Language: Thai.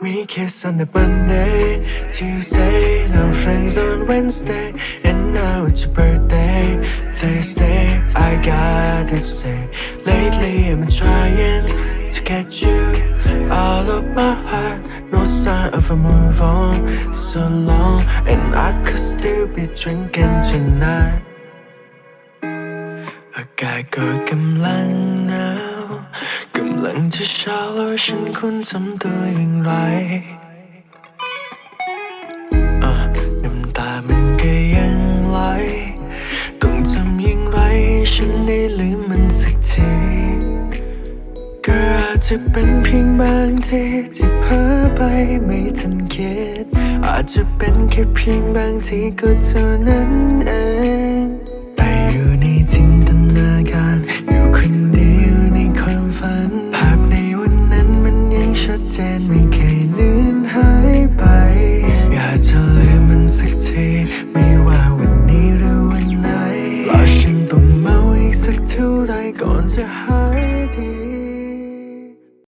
We kiss on the Monday, Tuesday, now friends on Wednesday, and now it's your birthday, Thursday. I gotta say, lately I've been trying to get you all of my heart. No sign of a move on, so long, and I could still be drinking tonight. อากาศก็กำลังหนาวกำลัง จะเช้าแล้วฉันควรทำตัวอย่างไรอะน้ำตามันก็ยังไหล ต้องทำอย่างไรฉันได้ลืมมันสักที ก็อาจจะเป็นเพียงบางทีที่เพ้อไปไม่ทันคิด อาจจะเป็นแค่เพียงบางทีก็เท่านั้นเอง เจนไม่เคยลือนหายไป อยากจะลืมมันสักที ไม่ว่าวันนี้หรือวันไหนรอฉันต้องเมาอีกสักเท่าไรก่อนจะหาย